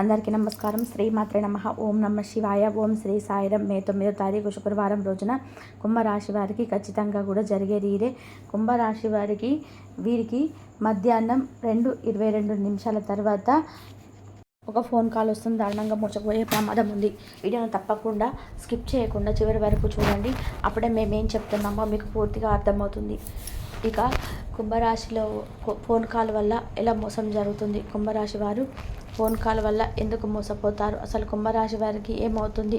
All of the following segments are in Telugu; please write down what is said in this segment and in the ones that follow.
అందరికీ నమస్కారం. శ్రీ మాత్రే నమ. ఓం నమ శివాయ. ఓం శ్రీ సాయిరం. మే తొమ్మిదో తారీఖు శుక్రవారం రోజున కుంభరాశి వారికి ఖచ్చితంగా కూడా జరిగే రీరే కుంభరాశి వారికి వీరికి మధ్యాహ్నం రెండు ఇరవై రెండు నిమిషాల తర్వాత ఒక ఫోన్ కాల్ వస్తుంది. దారుణంగా మోసపోయే ప్రమాదం ఉంది. వీడియోను తప్పకుండా స్కిప్ చేయకుండా చివరి వరకు చూడండి. అప్పుడే మేము ఏం చెప్తున్నామో మీకు పూర్తిగా అర్థమవుతుంది. ఇక కుంభరాశిలో ఫోన్ కాల్ వల్ల ఎలా మోసం జరుగుతుంది? కుంభరాశి వారు ఫోన్ కాల్ వల్ల ఎందుకు మోసపోతారు? అసలు కుంభరాశి వారికి ఏమవుతుంది?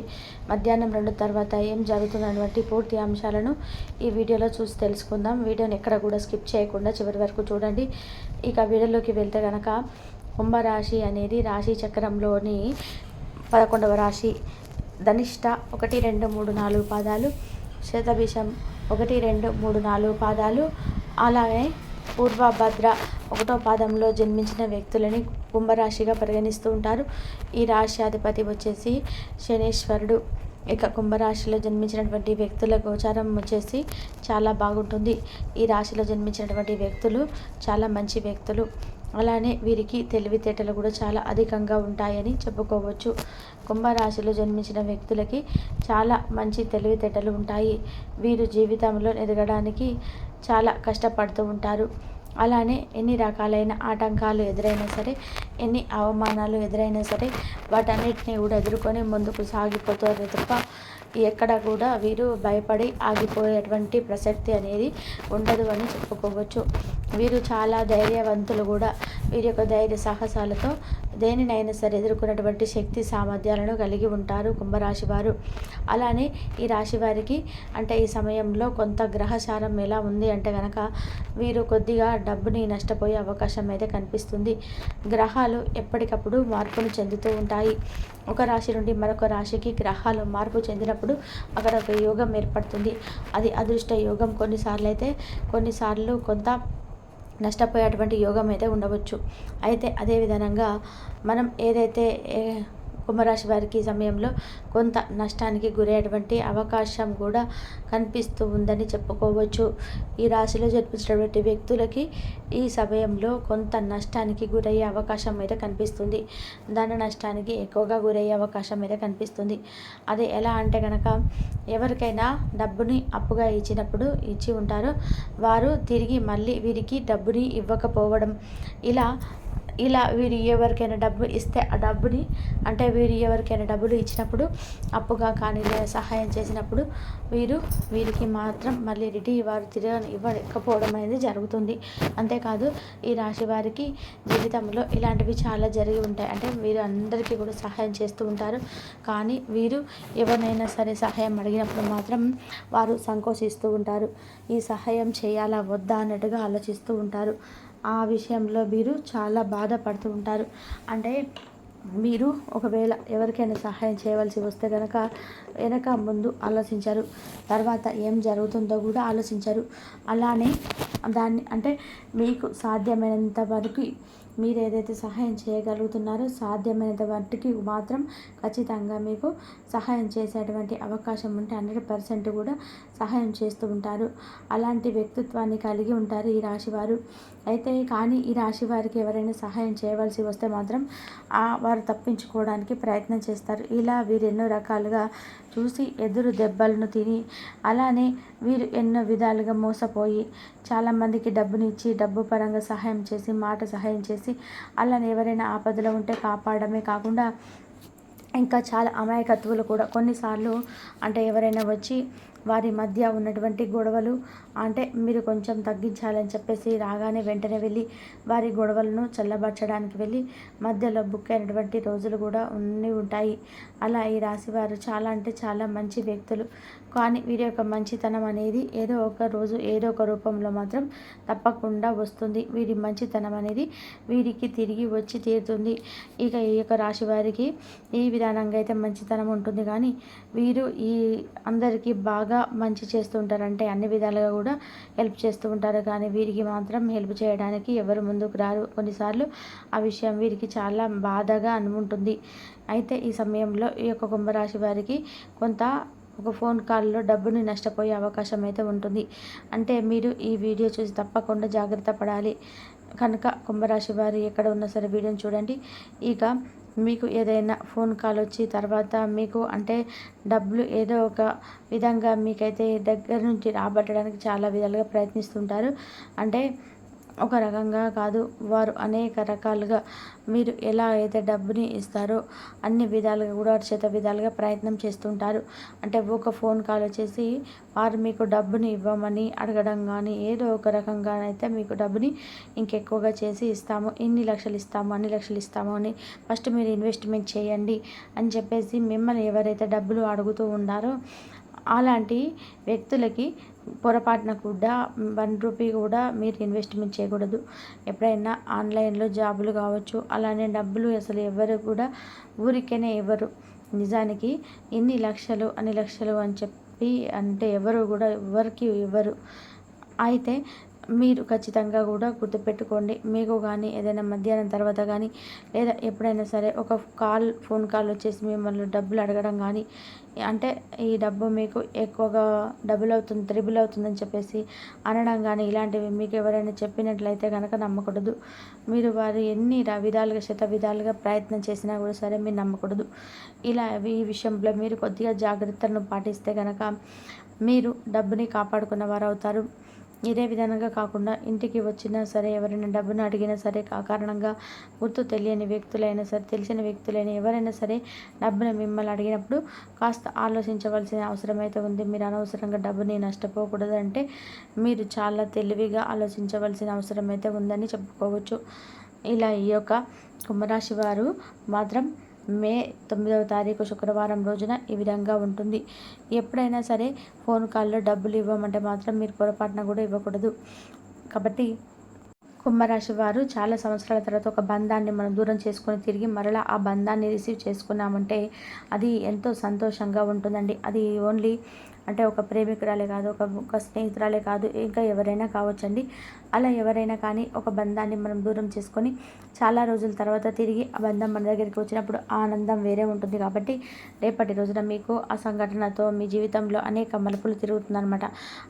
మధ్యాహ్నం రెండు తర్వాత ఏం జరుగుతుంది? అనేటువంటి పూర్తి అంశాలను ఈ వీడియోలో చూసి తెలుసుకుందాం. వీడియోని ఎక్కడ కూడా స్కిప్ చేయకుండా చివరి వరకు చూడండి. ఇక వీడియోలోకి వెళ్తే కనుక కుంభరాశి అనేది రాశి చక్రంలోని పదకొండవ రాశి. ధనిష్ట ఒకటి రెండు మూడు నాలుగు పాదాలు. శతభిషం ఒకటి రెండు మూడు నాలుగు పాదాలు. అలాగే పూర్వభద్ర ఒకటో పాదంలో జన్మించిన వ్యక్తులని కుంభరాశిగా పరిగణిస్తూ ఉంటారు. ఈ రాశి అధిపతి వచ్చేసి శనీశ్వరుడు. ఇక కుంభరాశిలో జన్మించినటువంటి వ్యక్తుల గోచారం వచ్చేసి చాలా బాగుంటుంది. ఈ రాశిలో జన్మించినటువంటి వ్యక్తులు చాలా మంచి వ్యక్తులు. అలానే వీరికి తెలివితేటలు కూడా చాలా అధికంగా ఉంటాయని చెప్పుకోవచ్చు. కుంభరాశిలో జన్మించిన వ్యక్తులకి చాలా మంచి తెలివితేటలు ఉంటాయి. వీరు జీవితంలో ఎదగడానికి చాలా కష్టపడుతూ ఉంటారు. అలానే ఎన్ని రకాలైన ఆటంకాలు ఎదురైనా సరే ఎన్ని అవమానాలు ఎదురైనా సరే వాటన్నిటిని కూడా ఎదుర్కొని ముందుకు సాగిపోతారు తప్ప ఎక్కడ కూడా వీరు భయపడి ఆగిపోయేటువంటి ప్రసక్తి అనేది ఉండదు అని చెప్పుకోవచ్చు. వీరు చాలా ధైర్యవంతులు కూడా. వీరి యొక్క ధైర్య సాహసాలతో దేనినైనా సరే ఎదుర్కొన్నటువంటి శక్తి సామర్థ్యాలను కలిగి ఉంటారు కుంభరాశి వారు. అలానే ఈ రాశి వారికి అంటే ఈ సమయంలో కొంత గ్రహచారం ఎలా ఉంది అంటే కనుక వీరు కొద్దిగా డబ్బుని నష్టపోయే అవకాశం అయితే కనిపిస్తుంది. గ్రహాలు ఎప్పటికప్పుడు మార్పును చెందుతూ ఉంటాయి. ఒక రాశి నుండి మరొక రాశికి గ్రహాలు మార్పు చెందినప్పుడు అక్కడ ఒక యోగం ఏర్పడుతుంది. అది అదృష్ట యోగం. కొన్నిసార్లు అయితే కొన్నిసార్లు కొంత నష్టపోయేటువంటి యోగం అయితే ఉండవచ్చు. అయితే అదే విధంగా మనం ఏదైతే ఏ- కుంభరాశి వారికి సమయంలో కొంత నష్టానికి గురయ్యేటువంటి అవకాశం కూడా కనిపిస్తూ ఉందని చెప్పుకోవచ్చు. ఈ రాశిలో జన్మించినటువంటి వ్యక్తులకి ఈ సమయంలో కొంత నష్టానికి గురయ్యే అవకాశం అయితే కనిపిస్తుంది. ధన నష్టానికి ఎక్కువగా గురయ్యే అవకాశం అయితే కనిపిస్తుంది. అది ఎలా అంటే కనుక ఎవరికైనా డబ్బుని అప్పుగా ఇచ్చినప్పుడు ఇచ్చి ఉంటారో. వారు తిరిగి మళ్ళీ వీరికి డబ్బుని ఇవ్వకపోవడం. ఇలా ఇలా వీరు ఎవరికైనా డబ్బు ఇస్తే ఆ డబ్బుని అంటే వీరు ఎవరికైనా డబ్బులు ఇచ్చినప్పుడు అప్పుగా కానీ లేదా సహాయం చేసినప్పుడు వీరు వీరికి మాత్రం మళ్ళీ రిటీ వారు తిరగ ఇవ్వకపోవడం అనేది జరుగుతుంది. అంతేకాదు ఈ రాశి వారికి జీవితంలో ఇలాంటివి చాలా జరిగి ఉంటాయి. అంటే వీరు అందరికీ కూడా సహాయం చేస్తూ ఉంటారు. కానీ వీరు ఎవరినైనా సరే సహాయం అడిగినప్పుడు మాత్రం వారు సంకోచిస్తూ ఉంటారు. ఈ సహాయం చేయాలా? వద్దా? అన్నట్టుగా ఆలోచిస్తూ ఉంటారు. ఆ విషయంలో మీరు చాలా బాధపడుతూ ఉంటారు. అంటే మీరు ఒకవేళ ఎవరికైనా సహాయం చేయవలసి వస్తే కనుక వెనక ముందు ఆలోచించరు. తర్వాత ఏం జరుగుతుందో కూడా ఆలోచించరు. అలానే దాన్ని అంటే మీకు సాధ్యమైనంత వరకు మీరు ఏదైతే సహాయం చేయగలుగుతున్నారో సాధ్యమైనంత వాటికి మాత్రం ఖచ్చితంగా మీకు సహాయం చేసేటువంటి అవకాశం ఉంటే హండ్రెడ్ పర్సెంట్ కూడా సహాయం చేస్తూ ఉంటారు. అలాంటి వ్యక్తిత్వాన్ని కలిగి ఉంటారు ఈ రాశివారు. అయితే కానీ ఈ రాశి వారికి ఎవరైనా సహాయం చేయవలసి వస్తే మాత్రం ఆ వారు తప్పించుకోవడానికి ప్రయత్నం చేస్తారు. ఇలా వీరు ఎన్నో రకాలుగా చూసి ఎదురు దెబ్బలను తిని అలానే వీరు ఎన్నో విధాలుగా మోసపోయి చాలామందికి డబ్బునిచ్చి డబ్బు పరంగా సహాయం చేసి మాట సహాయం చేసి అలానే ఎవరైనా ఆపదలో ఉంటే కాపాడమే కాకుండా ఇంకా చాలా అమాయకత్వాలు కూడా కొన్నిసార్లు అంటే ఎవరైనా వచ్చి వారి మధ్య ఉన్నటువంటి గొడవలు అంటే మీరు కొంచెం తగ్గించాలని చెప్పేసి రాగానే వెంటనే వెళ్ళి వారి గొడవలను చల్లబరచడానికి వెళ్ళి మధ్యలో బుక్ అయినటువంటి రోజులు కూడా ఉండి ఉంటాయి. అలా ఈ రాశి వారు చాలా అంటే చాలా మంచి వ్యక్తులు. కానీ వీరి యొక్క మంచితనం అనేది ఏదో ఒక రోజు ఏదో ఒక రూపంలో మాత్రం తప్పకుండా వస్తుంది. వీరి మంచితనం అనేది వీరికి తిరిగి వచ్చి తీరుతుంది. ఇక ఈ యొక్క రాశి వారికి ఈ విధానంగా అయితే మంచితనం ఉంటుంది. కానీ వీరు ఈ అందరికీ బాగా మంచి చేస్తూ ఉంటారంటే అన్ని విధాలుగా కూడా హెల్ప్ చేస్తూ ఉంటారు. కానీ వీరికి మాత్రం హెల్ప్ చేయడానికి ఎవరు ముందుకు రారు. కొన్నిసార్లు ఆ విషయం వీరికి చాలా బాధగా అనుకుంటుంది. అయితే ఈ సమయంలో ఈ యొక్క కుంభరాశి వారికి కొంత ఒక ఫోన్ కాల్లో డబ్బుని నష్టపోయే అవకాశం అయితే ఉంటుంది. అంటే మీరు ఈ వీడియో చూసి తప్పకుండా జాగ్రత్త పడాలి. కనుక కుంభరాశి వారు ఎక్కడ ఉన్నా సరే వీడియోని చూడండి. ఇక మీకు ఏదైనా ఫోన్ కాల్ వచ్చి తర్వాత మీకు అంటే డబ్బులు ఏదో ఒక విధంగా మీకైతే దగ్గర నుంచి రాబట్టడానికి చాలా విధాలుగా ప్రయత్నిస్తుంటారు. అంటే ఒక రకంగా కాదు. వారు అనేక రకాలుగా మీరు ఎలా అయితే డబ్బుని ఇస్తారో అన్ని విధాలుగా కూడా చేత విధాలుగా ప్రయత్నం చేస్తుంటారు. అంటే ఒక ఫోన్ కాల్ వచ్చేసి వారు మీకు డబ్బుని ఇవ్వమని అడగడం కానీ ఏదో ఒక రకంగా అయితే మీకు డబ్బుని ఇంకెక్కువగా చేసి ఇస్తాము. ఇన్ని లక్షలు ఇస్తాము అన్ని లక్షలు ఇస్తాము అని ఫస్ట్ మీరు ఇన్వెస్ట్మెంట్ చేయండి అని చెప్పేసి మిమ్మల్ని ఎవరైతే డబ్బులు అడుగుతూ ఉన్నారో అలాంటి వ్యక్తులకి పొరపాటున కూడా వన్ రూపీ కూడా మీరు ఇన్వెస్ట్మెంట్ చేయకూడదు. ఎప్పుడైనా ఆన్లైన్లో జాబులు కావచ్చు అలానే డబ్బులు అసలు ఎవరు కూడా ఊరికేనే ఇవ్వరు. నిజానికి ఇన్ని లక్షలు అన్ని లక్షలు అని చెప్పి అంటే ఎవరు కూడా ఎవరికి ఇవ్వరు. అయితే మీరు ఖచ్చితంగా కూడా గుర్తుపెట్టుకోండి. మీకు కానీ ఏదైనా మధ్యాహ్నం తర్వాత కానీ లేదా ఎప్పుడైనా సరే ఒక కాల్ ఫోన్ కాల్ వచ్చేసి మిమ్మల్ని డబ్బులు అడగడం కానీ అంటే ఈ డబ్బు మీకు ఎక్కువగా డబుల్ అవుతుంది త్రిబుల్ అవుతుందని చెప్పేసి అనడం కానీ ఇలాంటివి మీకు ఎవరైనా చెప్పినట్లయితే కనుక నమ్మకూడదు. మీరు వారు ఎన్ని విధాలుగా శత విధాలుగా ప్రయత్నం చేసినా కూడా సరే మీరు నమ్మకూడదు. ఇలా ఈ విషయంలో మీరు కొద్దిగా జాగ్రత్తలను పాటిస్తే కనుక మీరు డబ్బుని కాపాడుకున్న వారు అవుతారు ఇదే విధంగా కాకుండా ఇంటికి వచ్చినా సరే ఎవరైనా డబ్బును అడిగినా సరే కారణంగా గుర్తు తెలియని వ్యక్తులైనా సరే తెలిసిన వ్యక్తులైనా ఎవరైనా సరే డబ్బును మిమ్మల్ని అడిగినప్పుడు కాస్త ఆలోచించవలసిన అవసరం అయితే ఉంది. మీరు అనవసరంగా డబ్బుని నష్టపోకూడదు అంటే మీరు చాలా తెలివిగా ఆలోచించవలసిన అవసరం అయితే ఉందని చెప్పుకోవచ్చు. ఇలా ఈ యొక్క కుంభరాశి వారు మాత్రం మే తొమ్మిదవ తారీఖు శుక్రవారం రోజున ఈ విధంగా ఉంటుంది. ఎప్పుడైనా సరే ఫోన్ కాల్లో డబ్బులు ఇవ్వమంటే మాత్రం మీరు పొరపాటున కూడా ఇవ్వకూడదు. కాబట్టి కుంభరాశి వారు చాలా సంవత్సరాల తర్వాత ఒక బంధాన్ని మనం దూరం చేసుకొని తిరిగి మరలా ఆ బంధాన్ని రిసీవ్ చేసుకున్నామంటే అది ఎంతో సంతోషంగా ఉంటుందండి. అది ఓన్లీ అంటే ఒక ప్రేమికురాలే కాదు ఒక ఒక స్నేహితురాలే కాదు ఇంకా ఎవరైనా కావచ్చండి. అలా ఎవరైనా కానీ ఒక బంధాన్ని మనం దూరం చేసుకొని చాలా రోజుల తర్వాత తిరిగి ఆ బంధం మన దగ్గరికి వచ్చినప్పుడు ఆ ఆనందం వేరే ఉంటుంది కాబట్టి రేపటి రోజున మీకు ఆ సంఘటనతో మీ జీవితంలో అనేక మలుపులు తిరుగుతుందన్నమాట.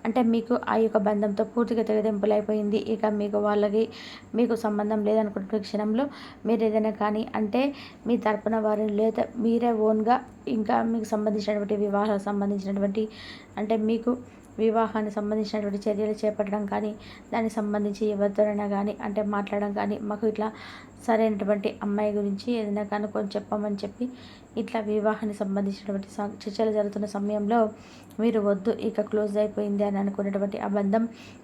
అంటే మీకు ఆ యొక్క బంధంతో పూర్తిగా తెగదెంపులైపోయింది. ఇక మీకు వాళ్ళకి మీకు సంబంధం లేదనుకుంటున్న క్షణంలో మీరు ఏదైనా కానీ అంటే మీ తరపున వారు లేదా మీరే ఓన్గా ఇంకా మీకు సంబంధించినటువంటి వివాహాలకు సంబంధించినటువంటి అంటే మీకు వివాహానికి సంబంధించినటువంటి చర్యలు చేపట్టడం కానీ దానికి సంబంధించి ఎవరితోనైనా కానీ అంటే మాట్లాడడం కానీ మాకు ఇట్లా సరైనటువంటి అమ్మాయి గురించి ఏదైనా కనుక్కొని చెప్పమని చెప్పి ఇట్లా వివాహానికి సంబంధించినటువంటి చర్చలు జరుగుతున్న సమయంలో మీరు వద్దు ఇక క్లోజ్ అయిపోయింది అని అనుకున్నటువంటి ఆ బంధం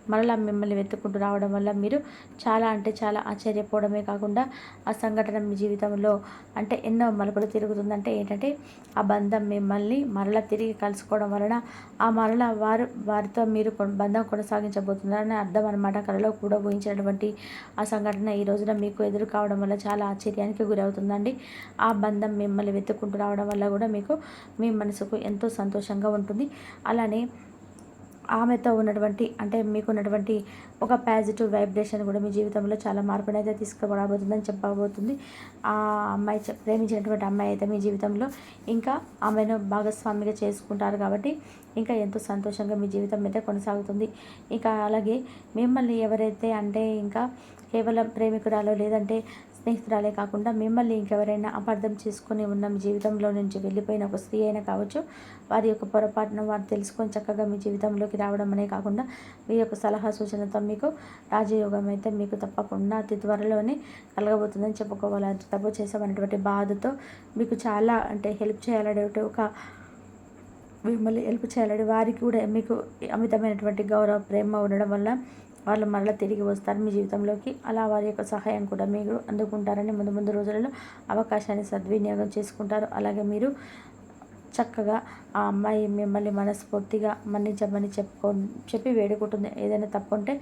మరలా మిమ్మల్ని వెతుక్కుంటూ రావడం వల్ల మీరు చాలా అంటే చాలా ఆశ్చర్యపోవడమే కాకుండా ఆ సంఘటన మీ జీవితంలో అంటే ఎన్నో మలుపులు తిరుగుతుందంటే ఏంటంటే ఆ బంధం మిమ్మల్ని మరలా తిరిగి కలుసుకోవడం వలన ఆ మరలా వారు వారితో మీరు బంధం కొనసాగించబోతున్నారని అర్థం అనమాట కళలో కూడా ఊహించినటువంటి ఆ సంఘటన ఈ రోజున మీకు ఎదురు కావడం వల్ల చాలా ఆశ్చర్యానికి గురవుతుందండి. ఆ బంధం మిమ్మల్ని వెతుక్కుంటూ రావడం వల్ల కూడా మీకు మీ మనసుకు ఎంతో సంతోషంగా ఉంటుంది. అలానే ఆమెతో ఉన్నటువంటి అంటే మీకు ఉన్నటువంటి ఒక పాజిటివ్ వైబ్రేషన్ కూడా మీ జీవితంలో చాలా మార్పుని అయితే తీసుకురాబోతుందని చెప్పబోతుంది. ఆ అమ్మాయి ప్రేమించినటువంటి అమ్మాయి అయితే మీ జీవితంలో ఇంకా ఆమెను భాగస్వామిగా చేసుకుంటారు కాబట్టి ఇంకా ఎంతో సంతోషంగా మీ జీవితం అయితే కొనసాగుతుంది. ఇంకా అలాగే మిమ్మల్ని ఎవరైతే అంటే ఇంకా కేవలం ప్రేమికురాలో లేదంటే స్నేహితురాలే కాకుండా మిమ్మల్ని ఇంకెవరైనా అపార్థం చేసుకుని ఉన్న మీ జీవితంలో నుంచి వెళ్ళిపోయిన ఒక స్త్రీ అయినా కావచ్చు వారి యొక్క పొరపాటును వారు తెలుసుకొని చక్కగా మీ జీవితంలోకి రావడం అనే కాకుండా మీ యొక్క సలహా సూచనతో మీకు రాజయోగం అయితే మీకు తప్పకుండా అతి త్వరలోనే కలగబోతుందని చెప్పుకోవాలి అంత తప్పు చేసామనేటువంటి బాధతో మీకు చాలా అంటే హెల్ప్ చేయాలనేటువంటి ఒక మిమ్మల్ని హెల్ప్ చేయాలని వారికి కూడా మీకు అమితమైనటువంటి గౌరవ ప్రేమ ఉండడం వల్ల వాళ్ళు మరలా తిరిగి వస్తారు మీ జీవితంలోకి. అలా వారి యొక్క సహాయం కూడా మీరు అందుకుంటారని ముందు ముందు రోజులలో అవకాశాన్ని సద్వినియోగం చేసుకుంటారు. అలాగే మీరు చక్కగా ఆ అమ్మాయి మిమ్మల్ని మనస్ఫూర్తిగా మన్నించమని చెప్పుకో చెప్పి వేడుకుంటుంది. ఏదైనా తప్పు ఉంటే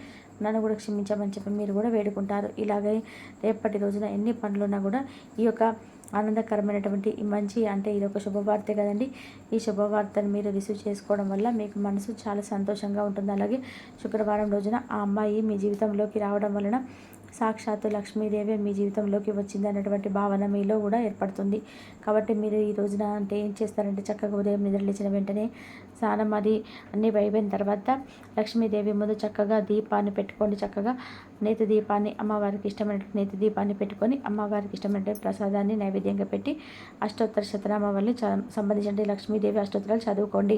నన్ను కూడా క్షమించమని చెప్పి మీరు కూడా వేడుకుంటారు. ఇలాగే రేపటి రోజున ఎన్ని పనులున్నా కూడా ఈ యొక్క ఆనందకరమైనటువంటి మంచి అంటే ఇది ఒక శుభవార్తే కదండి. ఈ శుభవార్తను మీరు రిసీవ్ చేసుకోవడం వల్ల మీకు మనసు చాలా సంతోషంగా ఉంటుంది. అలాగే శుక్రవారం రోజున ఆ అమ్మాయి మీ జీవితంలోకి రావడం వలన సాక్షాత్తు లక్ష్మీదేవి మీ జీవితంలోకి వచ్చింది అన్నటువంటి భావన మీలో కూడా ఏర్పడుతుంది. కాబట్టి మీరు ఈ రోజున అంటే ఏం చేస్తారంటే చక్కగా ఉదయం నిద్రలేచిన వెంటనే స్నానం అది అన్నీ అయిపోయిన తర్వాత లక్ష్మీదేవి ముందు చక్కగా దీపాన్ని పెట్టుకోండి. చక్కగా నేతి దీపాన్ని అమ్మవారికి ఇష్టమైన నేతి దీపాన్ని పెట్టుకొని అమ్మవారికి ఇష్టమైన ప్రసాదాన్ని నైవేద్యంగా పెట్టి అష్టోత్తర శతనామావళి చ సంబంధించిన లక్ష్మీదేవి అష్టోత్తరాలు చదువుకోండి.